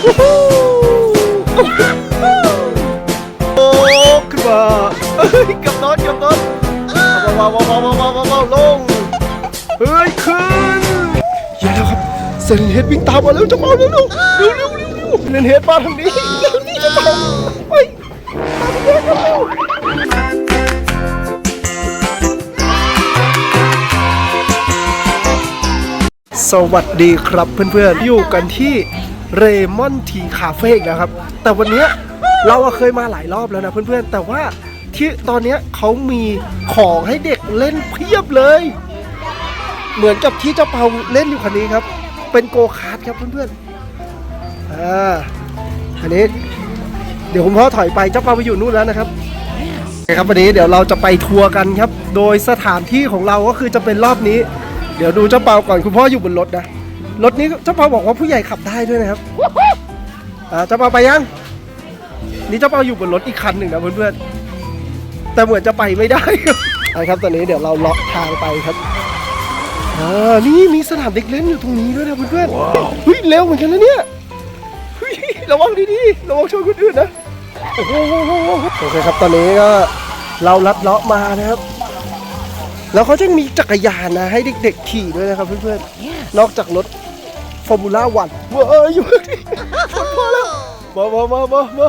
โอ้ขึ้นมาเฮ้ยกับโน้ตกับโน้ตว้าวว้าวว้าวว้าวว้าวลงเฮ้ยขึ้นอย่าแล้วครับเซนเฮดวิ่งตามมาแล้วจะมาเร็วเร็วเร็วเร็วเร็วเซนเฮดมาทางนี้เร็วนี่จะมาไปตามไปเร็วเร็วสวัสดีครับเพื่อนๆ อยู่กันที่ เรมอนทีคาเฟ่นะครับ แต่วันนี้เราเคยมาหลายรอบแล้วนะเพื่อนๆ แต่ว่าที่ตอนนี้เขามีของให้เด็กเล่นเพียบเลย เหมือนกับที่เจ้าเปาเล่นอยู่คันนี้ครับ เป็นโกคาร์ทครับเพื่อนๆอ่าอันนี้ เดี๋ยวคุณพ่อถอยไปเจ้าเปาไปอยู่นู่นแล้วนะครับโอเคครับวันนี้เดี๋ยวเราจะไปทัวร์กันครับ โดยสถานที่ของเราก็คือจะเป็นรอบนี้ เดี๋ยวดูเจ้าเปาก่อนคุณพ่ออยู่บนรถนะ รถนี้เจ้าเปาบอกว่าผู้ใหญ่ขับได้ด้วยนะครับอ่าเจ้าเปาไปยัง นี่เจ้าเปาอยู่บนรถอีกคันหนึ่งนะเพื่อนๆแต่เหมือนจะไปไม่ได้ครับเอาครับตอนนี้เดี๋ยวเราเลาะทางไปครับอ่านี่มีสนามเด็กเล่นอยู่ตรงนี้ด้วยนะเพื่อนๆเฮ้ยเร็วเหมือนกันนะเนี่ยเฮ้ยระวังดีๆระวังชนคนอื่นนะโอ้โหโอเคครับตอนนี้ก็เราลัดเลาะมานะครับ แล้วเขาจะมีจักรยานนะให้เด็กๆขี่ด้วยนะครับเพื่อนๆ นอกจากรถฟ อร์มูล่าวันเว้ยอยู่นี่ฝนมาแล้วมามามามามา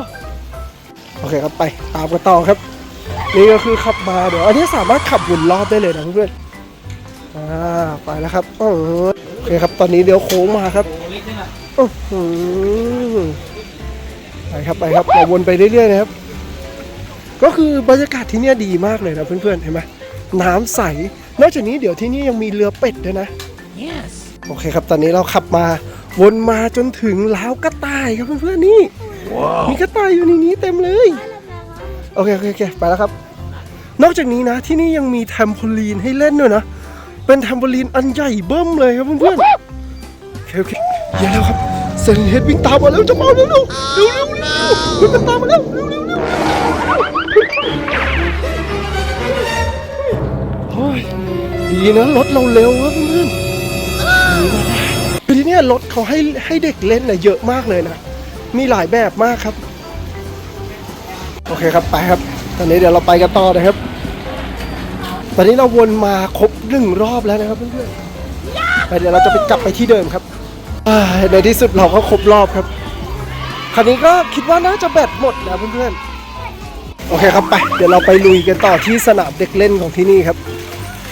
โอเคครับไปตามกันต่อครับ นี่ก็คือขับมาเดี๋ยวอันนี้สามารถขับวนรอบได้เลยนะเพื่อนๆอ่าไปแล้วครับโอเคครับตอนนี้เดี๋ยวโค้งมาครับอื้อหือไปครับไปครับเราวนไปเรื่อยๆนะครับ ก็คือบรรยากาศที่นี่ดีมากเลยนะเพื่อนๆเห็นไหมน้ำใส นอกจากนี้เดี๋ยวที่นี่ยังมีเรือเป็ดด้วยนะ Yes. โอเคครับ ตอนนี้เราขับมาวนมาจนถึงล้าวกระต่ายครับเพื่อนๆนี่ มีกระต่ายอยู่ในนี้เต็มเลย โอเคโอเคโอเคไปแล้วครับ นอกจากนี้นะที่นี่ยังมีแทมโพลีนให้เล่นด้วยนะ เป็นแทมโพลีนอันใหญ่เบิ้มเลยครับเพื่อนๆโอเคโอเคอย่าแล้วครับเซนเฮดวิ่งตามมาแล้วจะมาเร็วเร็วเร็วเร็วเร็วเฮ้ยมันตามมาแล้วเร็วเร็วเร็วเฮ้ยดีนะรถเราเร็วครับเพื่อนๆคือ ที่เนี่ยรถเขาให้ให้เด็กเล่นน่ะเยอะมากเลยนะ มีหลายแบบมากครับ โอเคครับไปครับ ตอนนี้เดี๋ยวเราไปกันต่อนะครับ ตอนนี้เราวนมาครบหนึ่งรอบแล้วนะครับเพื่อนๆไปเดี๋ยวเราจะไปกลับไปที่เดิมครับในที่สุดเราก็ครบรอบครับ คราวนี้ก็คิดว่าน่าจะแบตหมดนะเพื่อนๆ โอเคครับไป เดี๋ยวเราไปลุยกันต่อที่สนามเด็กเล่นของที่นี่ครับ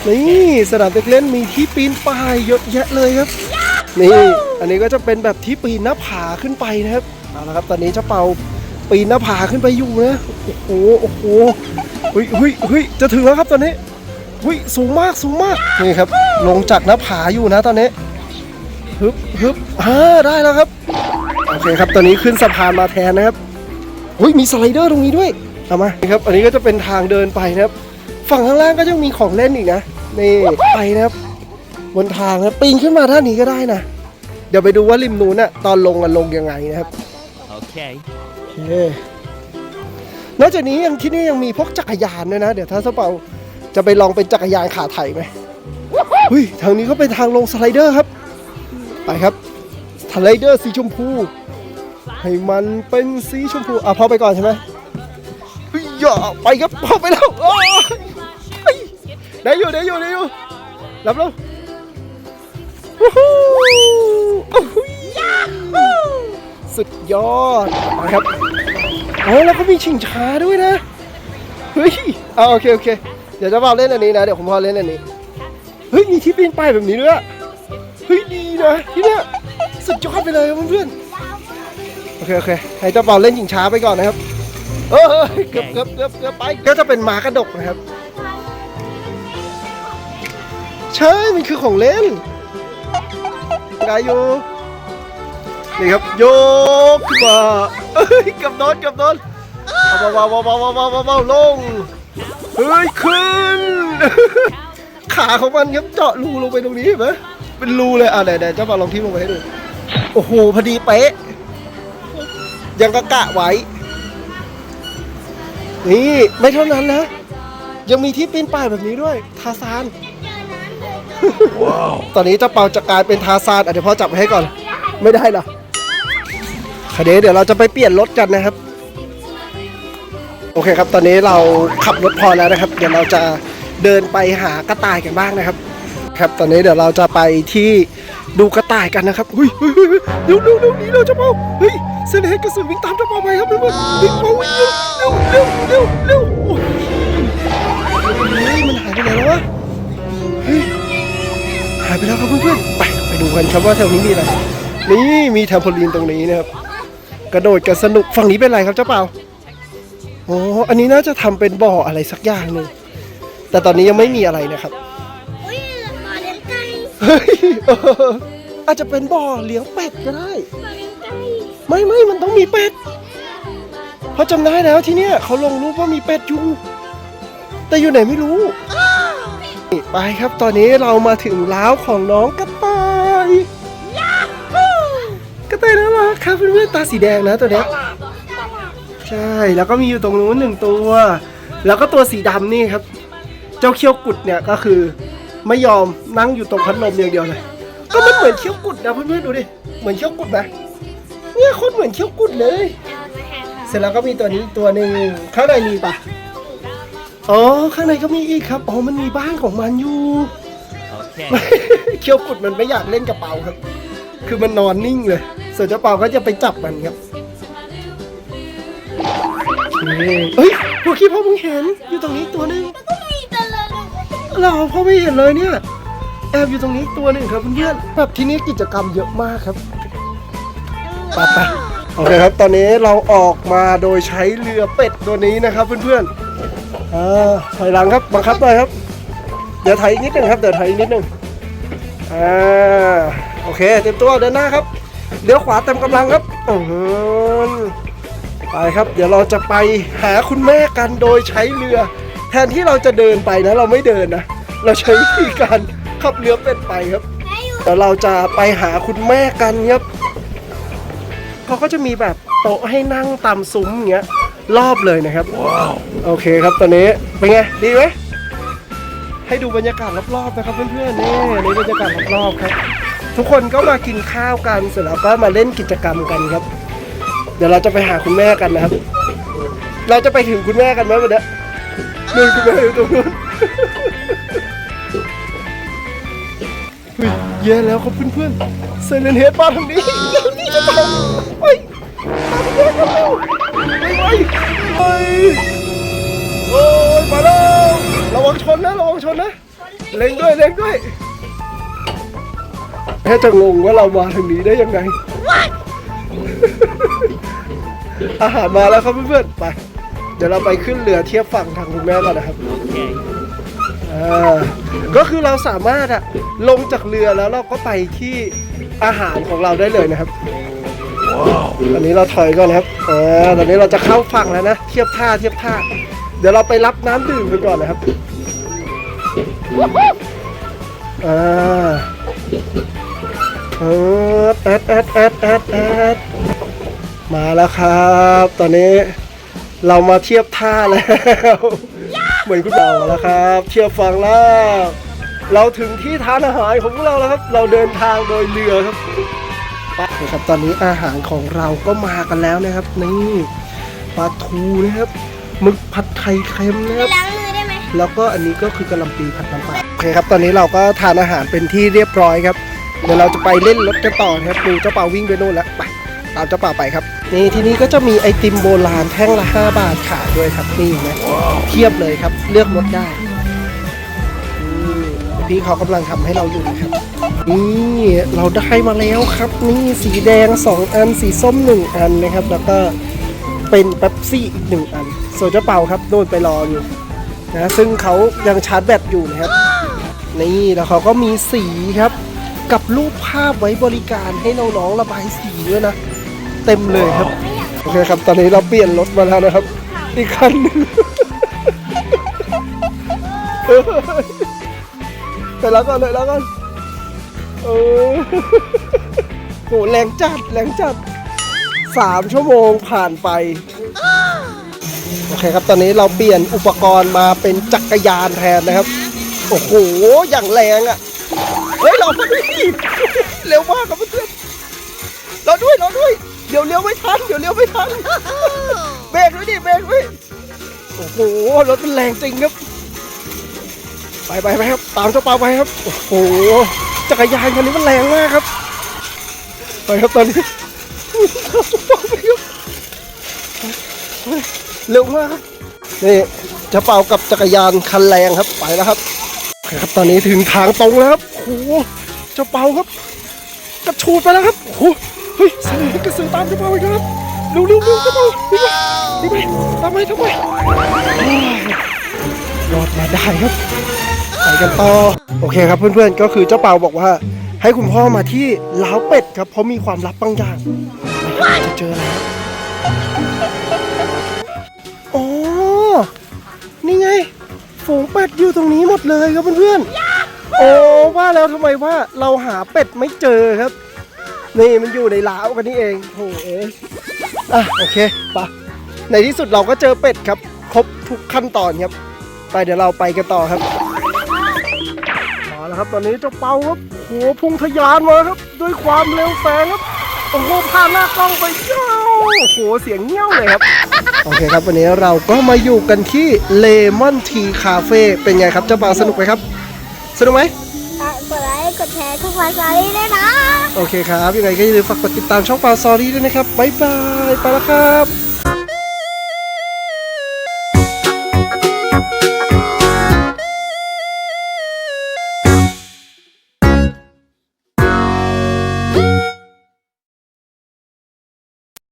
นี่สนามเด็กเล่นมีที่ปีนป่ายเยอะแยะเลยครับ นี่อันนี้ก็จะเป็นแบบที่ปีนหน้าผาขึ้นไปนะครับเอาละครับตอนนี้เจ้าเปาปีนหน้าผาขึ้นไปอยู่นะโอ้โหโอ้โหเฮ้ยเฮ้ยเฮ้ยจะถึงแล้วครับตอนนี้เฮ้ยสูงมากสูงมากนี่ครับ ลงจากหน้าผาอยู่นะตอนนี้ฮึบฮึบอ่าได้แล้วครับโอเคครับตอนนี้ขึ้นสะพานมาแทนนะครับเฮ้ยมีสไลเดอร์ตรงนี้ด้วยเอามานี่ครับอันนี้ก็จะเป็นทางเดินไปนะครับ ฝั่งข้างล่างก็ยังมีของเล่นอีกนะนี่ไปนะครับ บนทางนะปีนขึ้นมาด้านนี้ก็ได้นะ เดี๋ยวไปดูว่าริมนู้นน่ะตอนลงกันลงยังไงนะครับ Okay. โอเคนอกจากนี้ยังที่นี่ยังมีพวกจักรยานด้วยนะ เดี๋ยวถ้าสเปาจะไปลองเป็นจักรยานขาไถไหมเฮ้ยทางนี้ก็เป็นทางลงสไลเดอร์ครับ ไปครับสไลเดอร์สีชมพูให้มันเป็นสีชมพูอะพอไปก่อนใช่ไหมเฮ้ยอย่าไปครับพอไปแล้วโอ้ยเฮ้ยได้อยู่ได้อยู่ได้อยู่รับแล้ว สุดยอดนะครับโอ้แล้วก็มีชิงช้าด้วยนะ เฮ้ยเอาโอเคโอเค เดี๋ยวจะมาเล่นอันนี้นะ เดี๋ยวผมพอเล่นอันนี้ เฮ้ย มีที่ปีนป่ายแบบนี้ด้วย เฮ้ย ดีนะที่เนี้ยสุดยอดไปเลยเพื่อนๆโอเคโอเคให้เจ้าเปาเล่นชิงช้าไปก่อนนะครับ เออเกือบเกือบเกือบเกือบไป ก็จะเป็นม้ากระดกนะครับ ใช่ มันคือของเล่น ได้อยู่นี่ครับโยกขึ้นมาเอ้ยกับโดนกับโดนเอาเบาเบาเบาเบาเบาเบาเบาลงเฮ้ยขึ้น ขาของมันครับเจาะรูลงไปตรงนี้เห็นไหมเป็นรูเลยอะเดี๋ยวเดดเจ้าปาลองทิ้งลงไปให้ดูโอ้โหพอดีเป๊ะยังกะกะไว้ นี่ ไม่เท่านั้นนะ ยังมีที่ปีนป่ายแบบนี้ด้วย ทาซาน ตอนนี้เจ้าเปาจะกลายเป็นทาซานอะเดี๋ยวพ่อจับให้ก่อน ไม่ได้เหรอโอเคคันนี้เดี๋ยวเราจะไปเปลี่ยนรถกันนะครับ โอเคครับ ตอนนี้เราขับรถพอแล้วนะครับ เดี๋ยวเราจะเดินไปหากระต่ายกันบ้างนะครับ ครับ ตอนนี้เดี๋ยวเราจะไปที่ดูกระต่ายกันนะครับเฮ้ยเฮ้ยเฮ้ยเฮ้ยเร็วเร็วเร็วหนี่เราจะเมาเฮ้ยเซนเฮดกระสือวิ่งตามเจะเมาไปครับเพื่อนๆเฮ้ยเมาวิ่งเร็วเร็วเร็วเร็วเร็วเฮ้ยมันหายไปไหนแล้ววะเฮ้ยายไปแล้วครับเพื่อนๆไปไปดูกันครับว่าแถวนี้มีอะไรนี่มีแทมโพลีนตรงนี้นะครับ กระโดดกันสนุกฝั่งนี้เป็นไรครับเจ้าเปาโอ้อันนี้น่าจะทำเป็นบ่ออะไรสักอย่างหนึ่งแต่ตอนนี้ยังไม่มีอะไรนะครับอุ้ยหมาเลี้ยงไก่เฮ้ยเอออาจจะเป็นบ่อเลี้ยงเป็ดก็ได้หมาเลี้ยงไก่ไม่ไม่มันต้องมีเป็ดเพราะจำได้แล้วที่เนี้ยเขาลงรูปว่ามีเป็ดอยู่แต่อยู่ไหนไม่รู้นี่ ไปครับตอนนี้เรามาถึงล้าวของน้องกระต่ายกระต่ายน่ารักครับเพื่อนๆตาสีแดงนะตัวเนี้ยใช่แล้วก็มีอยู่ตรงนู้นหนึ่งตัว แล้วก็ตัวสีดำนี่ครับ เจ้าเขี้ยวกุดเนี่ยก็คือไม่ยอมนั่งอยู่ตรงพัดลมอย่างเดียวเลยก็มันเหมือนเขี้ยวกุดนะเพื่อนๆดูดิเหมือนเขี้ยวกุดนะเนี่ยโคตรเหมือนเขี้ยวกุดเลย เสร็จแล้วก็มีตัวนี้อีกตัวหนึ่งข้างในมีปะ อ๋อข้างในก็มีอีกครับอ๋อมันมีบ้านของมันอยู่ Okay. เขี้ยวกุดมันไม่อยากเล่นกระเป๋าครับ คือมันนอนนิ่งเลยส่วนเจ้าเปาก็จะไปจับมันครับนี่เฮ้ยพวกขี้พ่อมึงเห็นอยู่ตรงนี้ตัวหนึ่งก็มีแต่ละเราพ่อไม่เห็นเลยเนี่ย แอบอยู่ตรงนี้ตัวหนึ่งครับเพื่อนๆแบบที่นี่กิจกรรมเยอะมากครับไปไปโอเคครับ ตอนนี้เราออกมาโดยใช้เรือเป็ดตัวนี้นะครับเพื่อนๆ อ่าถอยหลังครับบังคับหน่อยครับ เดี๋ยวถอยอีกนิดหนึงครับเดี๋ยวถอยอีกนิดหนึงอ่าโอเคเต็มตัวเดินหน้าครับเลี้ยวขวาเต็มกำลังครับอือไปครับ เดี๋ยวเราจะไปหาคุณแม่กันโดยใช้เรือ แทนที่เราจะเดินไปนะ เราไม่เดินนะ เราใช้วิธีการขับเรือเป็ดไปครับเดี๋ยวเราจะไปหาคุณแม่กันครับเขาก็จะมีแบบโต๊ะให้นั่งตามซุ้มอย่างเงี้ย รอบเลยนะครับโอเคครับตอนนี้เป็นไงดีไหมให้ดูบรรยากาศรอบๆนะครับเพื่อนๆนี่นี่บรรยากาศรอบๆครับทุกคนก็มากินข้าวกันเสร็จแล้วก็มาเล่นกิจกรรมกันครับ เดี๋ยวเราจะไปหาคุณแม่กันนะครับ เราจะไปถึงคุณแม่กันไหมวันเนี้ยนู่นคุณแม่อยู่ตรงนู้นเฮ้ยแย่แล้วครับเพื่อนๆเซเลนเฮดมาทางนี้นี่จะมาไปตาม คุณแม่กันเร็วไปไปไปโอ้ยมาแล้วระวังชนนะระวังชนนะเล็งด้วยเล็งด้วยแค่จะงงว่าเรามาทางนี้ได้ยังไง อาหารมาแล้วครับเพื่อนๆไป เดี๋ยวเราไปขึ้นเรือเทียบฝั่งทางคุณแม่ก่อนนะครับ Okay. อ่าก็คือเราสามารถอะลงจากเรือแล้วเราก็ไปที่อาหารของเราได้เลยนะครับ ตอนนี้เราถอยก่อนครับอ่าตอนนี้เราจะเข้าฝั่งแล้วนะ เทียบท่าเทียบท่า เดี๋ยวเราไปรับน้ำดื่มกันก่อนนะครับอ่าเออแอดแอดแอดแอดแอดมาแล้วครับ ตอนนี้เรามาเทียบท่าแล้ว เหมือนคุณเราแล้วครับ เทียบฟังแล้ว เราถึงที่ทานอาหารของพวกเราแล้วครับ เราเดินทางโดยเรือครับ ไปครับตอนนี้อาหารของเราก็มากันแล้วนะครับนี่ปลาทูนะครับหมึกผัดไข่เค็มนะครับล้างมือได้ไหมแล้วก็อันนี้ก็คือกะหล่ำปีผัดน้ำปลาโอเคครับตอนนี้เราก็ทานอาหารเป็นที่เรียบร้อยครับเดี๋ยวเราจะไปเล่นรถกันต่อนะครับดูเจ้าเป่าวิ่งไปนู่นแล้วไปตามเจ้าเป่าไปครับนี่ที่นี่ก็จะมีไอติมโบราณแท่งละ 5 บาทขายด้วยครับนี่เห็นะเทียบเลยครับเลือกรสได้นี่พี่เขากำลังทำให้เราอยู่นะครับ นี่เราได้มาแล้วครับนี่สีแดง 2 อันสีส้ม 1 อันนะครับ แล้วก็เป็นเป๊ปซี่อีกหนึ่งอันส่วนเจ้าเป่าครับโน่นไปรออยู่นะซึ่งเขายังชาร์จแบตอยู่นะครับ นี่แล้วเขาก็มีสีครับ กับรูปภาพไว้บริการให้น้องๆระบายสีด้วยนะ เต็มเลยครับโอเคครับตอนนี้เราเปลี่ยนรถมาแล้วนะครับ อีกคันหนึงไปแล้วก่อนเลยแล้วก่อน เออโหแรงจัดแรงจัดสามชั่วโมงผ่านไป โอเคครับ ตอนนี้เราเปลี่ยนอุปกรณ์มาเป็นจักรยานแทนนะครับ โอ้โห อย่างแรงอะ่ะ เฮ้ย เราด้วยเร็วมากครับเพื่อนเราด้วยเราด้วย เดี๋ยวเลี้ยวไม่ทัน เดี๋ยวเลี้ยวไม่ทัน เบรกด้วยดิ เบรกด้วยโอ้โห รถมันแรงจริงครับ ไปไปไปครับ ตามเจ้าเปาไปครับ โอ้โห จักรยานคันนี้มันแรงมากครับไปครับตอนนี้เร็วมากครับนี่เจ้าเป่ากับจักรยานคันแรงครับไปแล้วครับโอเครับตอนนี้ถึงทางตรงแล้วครับโอ้โหเจ้าเป่าครับ กระชูดไปแล้วครับโอ้โหเฮ้ยเสือกระสือตามเจ้าเปาไปครับเร็วเร็วเร็วเจ้าเป่าดีไปดีไปตามไปทำไมรอดมาได้ครับ กันต่อโอเคครับเพื่อนๆก็คือเจ้าเปาบอกว่า ให้คุณพ่อมาที่ล้าวเป็ดครับเพราะมีความลับบางอย่างจะเจออะไรครับอ๋อนี่ไง ฝูงเป็ดอยู่ตรงนี้หมดเลยครับเพื่อนๆโอ้ว่าแล้วทำไมว่าเราหาเป็ดไม่เจอครับ นี่มันอยู่ในล้าวกันนี่เองโอ้เอยอะโอเคไปะในที่สุดเราก็เจอเป็ดครับ ครบทุกขั้นตอนครับ ไปเดี๋ยวเราไปกันต่อครับ ล้วครับ ตอนนี้เจ้าเปาครับโอ้โหพุ่งทะยานมาครับ ด้วยความเร็วแฝงครับโอ้โหผ่านหน้ากล้องไปเจ้าโอ้โหเสียงเงี้ยวเลยครับ โอเคครับ วันนี้เราก็มาอยู่กันที่เลมอนทีคาเฟ่เป็นไงครับเจ้าเปาสนุกไหมครับ สนุกไหมอะกดไลค์กดแชร์ทุกวันซารีด้วยนะ โอเคครับยังไงก็อย่าลืมฝากกดติดตามช่องฟาวซอรี่ด้วยนะครับบ๊ายบายไปแล้วครับ